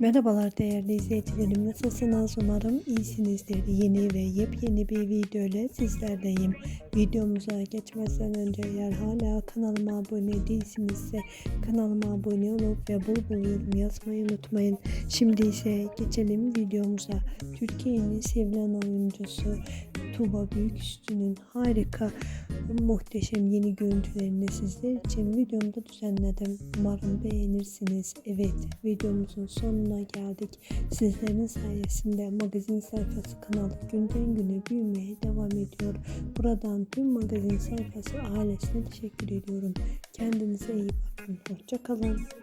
Merhabalar değerli izleyicilerim. Nasılsınız? Umarım iyisinizdir. Yeni ve yepyeni bir video ile sizlerdeyim videomuza geçmeden önce eğer hala kanalıma abone değilsinizse kanalıma abone olup ve bul bul yorum yazmayı unutmayın. Şimdi ise geçelim videomuza. Türkiye'nin sevilen oyuncusu Tuğba Büyüküstü'nün harika muhteşem yeni görüntülerini sizler için videomda düzenledim. Umarım beğenirsiniz. Evet videomuzun sonuna geldik. Sizlerin sayesinde magazin sayfası kanalı günden güne büyümeye devam ediyor. Buradan tüm magazin sayfası ailesine teşekkür ediyorum. Kendinize iyi bakın. Hoşçakalın.